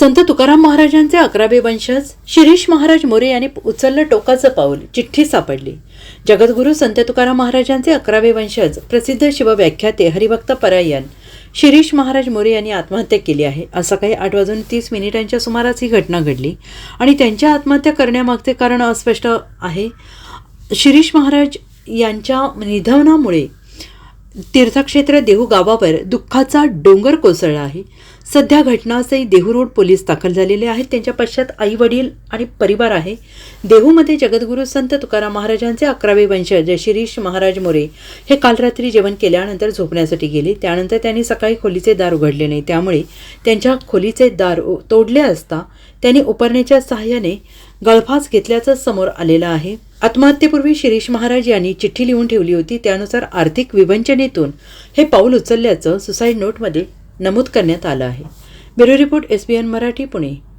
संत तुकाराम महाराजांचे अकरावे वंशज शिरीष महाराज मोरे यांनी उचललं टोकाचं पाऊल चिठ्ठी सापडली. जगद्गुरू संत तुकाराम महाराजांचे अकरावे वंशज प्रसिद्ध शिवव्याख्याते हरिभक्त परायण शिरीष महाराज मोरे यांनी आत्महत्या केली आहे. असं काही आठ वाजून तीस मिनिटांच्या सुमारास ही घटना घडली. आणि त्यांच्या आत्महत्या करण्यामागचे कारण अस्पष्ट आहे. शिरीष महाराज यांच्या निधनामुळे तीर्थक्षेत्र देहू गावावर दुःखाचा डोंगर कोसळला आहे. सध्या घटनास्थळी देहू रोड पोलीस दाखल झालेले आहेत. त्यांच्या पश्चात आई वडील आणि परिवार आहे. देहूमध्ये जगद्गुरू संत तुकाराम महाराजांचे अकरावे वंशज शिरीष महाराज मोरे हे काल रात्री जेवण केल्यानंतर झोपण्यासाठी गेले. त्यानंतर त्यांनी सकाळी खोलीचे दार उघडले नाही. त्यामुळे त्यांच्या खोलीचे दार उ- तोडले असता त्यांनी उपरण्याच्या सहाय्याने गळफास घेतल्याचं समोर आलेलं आहे. आत्महत्येपूर्वी शिरीष महाराज यांनी चिठ्ठी लिहून ठेवली होती. त्यानुसार आर्थिक विवंचनेतून हे पाऊल उचलल्याचं सुसाईड नोटमध्ये नमूद करण्यात आलं आहे. Bureau report S B N Marathi Pune.